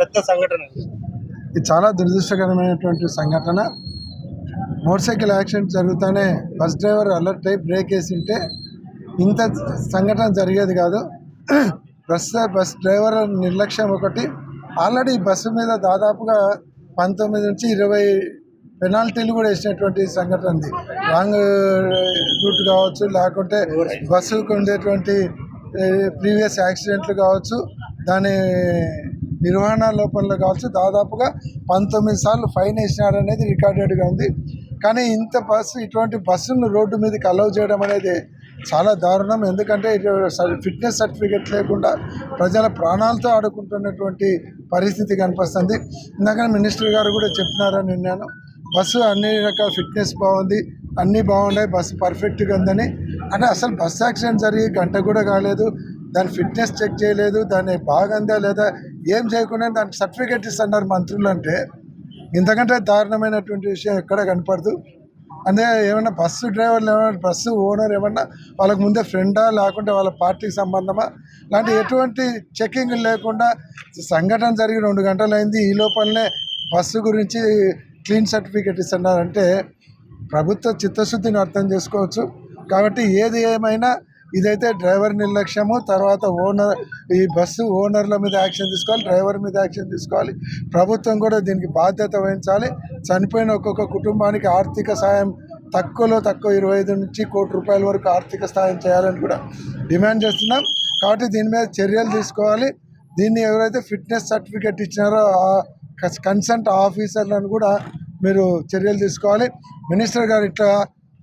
పెద్ద సంఘటన? ఇది చాలా దురదృష్టకరమైనటువంటి సంఘటన. మోటార్ సైకిల్ యాక్సిడెంట్ జరుగుతూనే బస్ డ్రైవర్ అలర్ట్ అయి బ్రేక్ వేసింటే ఇంత సంఘటన జరిగేది కాదు. బస్ బస్ డ్రైవర్ నిర్లక్ష్యం ఒకటి ఆల్రెడీ బస్సు మీద దాదాపుగా పంతొమ్మిది నుంచి ఇరవై పెనాల్టీలు కూడా వేసినటువంటి సంఘటన ఉంది రాంగ్ రూట్ కావచ్చు లేకుంటే బస్సుకు ఉండేటువంటి ప్రీవియస్ యాక్సిడెంట్లు కావచ్చు దాని నిర్వహణ లోపంలో కావచ్చు దాదాపుగా పంతొమ్మిది సార్లు ఫైన్ వేసినారు అనేది రికార్డెడ్గా ఉంది. కానీ ఇంత బస్సు ఇటువంటి బస్సును రోడ్డు మీదకి అలౌ చేయడం అనేది చాలా దారుణం. ఎందుకంటే ఫిట్నెస్ సర్టిఫికెట్ లేకుండా ప్రజల ప్రాణాలతో ఆడుకుంటున్నటువంటి పరిస్థితి కనిపిస్తుంది. ఇందాక మినిస్టర్ గారు కూడా చెప్పినారని విన్నాను. బస్సు అన్ని రకాల ఫిట్నెస్ బాగుంది అన్నీ బాగున్నాయి బస్సు పర్ఫెక్ట్గా ఉందని. అంటే అసలు బస్సు యాక్సిడెంట్ జరిగి గంట కూడా కాలేదు. దాని ఫిట్నెస్ చెక్ చేయలేదు దాన్ని బాగుందా లేదా ఏం చేయకుండా దానికి సర్టిఫికేట్ ఇస్తున్నారు మంత్రులు అంటే ఇంతకంటే దారుణమైనటువంటి విషయం ఎక్కడ కనపడదు. అంటే ఏమన్నా బస్సు డ్రైవర్లు ఏమన్నా బస్సు ఓనర్ ఏమన్నా వాళ్ళకు ముందే ఫ్రెండా లేకుంటే వాళ్ళ పార్టీకి సంబంధమా? లాంటి ఎటువంటి చెకింగ్ లేకుండా సంఘటన జరిగి రెండు గంటలు అయింది ఈ లోపలనే బస్సు గురించి క్లీన్ సర్టిఫికేట్ ఇస్తున్నారంటే ప్రభుత్వ చిత్తశుద్ధిని అర్థం చేసుకోవచ్చు. కాబట్టి ఏది ఏమైనా ఇదైతే డ్రైవర్ నిర్లక్ష్యము. తర్వాత ఓనర్ ఈ బస్సు ఓనర్ల మీద యాక్షన్ తీసుకోవాలి డ్రైవర్ మీద యాక్షన్ తీసుకోవాలి. ప్రభుత్వం కూడా దీనికి బాధ్యత వహించాలి. చనిపోయిన ఒక్కొక్క కుటుంబానికి ఆర్థిక సాయం తక్కువలో తక్కువ ఇరవై ఐదు నుంచి కోటి రూపాయల వరకు ఆర్థిక సాయం చేయాలని కూడా డిమాండ్ చేస్తున్నాం. కాబట్టి దీని మీద చర్యలు తీసుకోవాలి. దీన్ని ఎవరైతే ఫిట్నెస్ సర్టిఫికేట్ ఇచ్చినారో ఆ కన్సల్ట్ ఆఫీసర్లను కూడా మీరు చర్యలు తీసుకోవాలి. మినిస్టర్ గారు ఇట్లా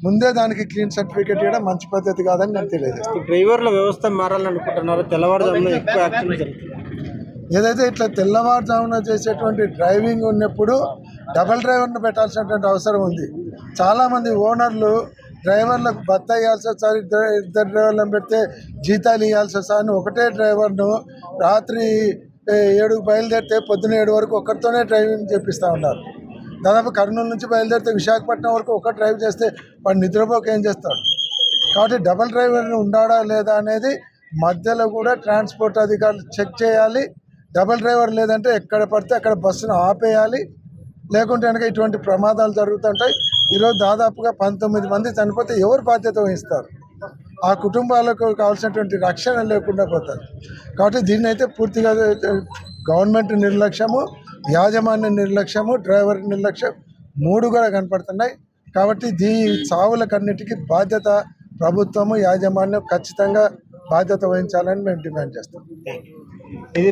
ముందే దానికి క్లీన్ సర్టిఫికేట్ ఇవ్వడం మంచి పద్ధతి కాదని నేను తెలియజేస్తాను. డ్రైవర్ల వ్యవస్థ మారాలనుకుంటున్నారు? తెల్లవారుజామున ఎక్కువ యాక్సిడెంట్ జరుగుతుంది. ఏదైతే ఇట్లా తెల్లవారుజామున చేసేటువంటి డ్రైవింగ్ ఉన్నప్పుడు డబల్ డ్రైవర్ను పెట్టాల్సినటువంటి అవసరం ఉంది. చాలామంది ఓనర్లు డ్రైవర్లకు భర్త ఇవ్వాల్సి వస్తారు ఇద్దరు ఇద్దరు డ్రైవర్లను పెడితే జీతాలు ఇవ్వాల్సి వస్తారు అని ఒకటే డ్రైవర్ను రాత్రి ఏడుకు బయలుదేరితే పొద్దున ఏడు వరకు ఒక్కరితోనే డ్రైవింగ్ చేపిస్తూ ఉన్నారు. దాదాపు కర్నూలు నుంచి బయలుదేరితే విశాఖపట్నం వరకు ఒక డ్రైవ్ చేస్తే వాడు నిద్రపోక ఏం చేస్తాడు? కాబట్టి డబల్ డ్రైవర్ ఉండాడా లేదా అనేది మధ్యలో కూడా ట్రాన్స్పోర్ట్ అధికారులు చెక్ చేయాలి. డబల్ డ్రైవర్ లేదంటే ఎక్కడ పడితే అక్కడ బస్సును ఆపేయాలి. లేకుంటే కనుక ఇటువంటి ప్రమాదాలు జరుగుతుంటాయి. ఈరోజు దాదాపుగా పంతొమ్మిది మంది చనిపోతే ఎవరు బాధ్యత వహిస్తారు? ఆ కుటుంబాలకు కావాల్సినటువంటి రక్షణ లేకుండా పోతారు. కాబట్టి దీన్ని అయితే పూర్తిగా గవర్నమెంట్ నిర్లక్ష్యము. యాజమాన్య నిర్లక్ష్యము డ్రైవర్ నిర్లక్ష్యం మూడు కూడా కనపడుతున్నాయి. కాబట్టి దీ చావులకన్నిటికీ బాధ్యత ప్రభుత్వము యాజమాన్యం ఖచ్చితంగా బాధ్యత వహించాలని మేము డిమాండ్ చేస్తాం. ఇది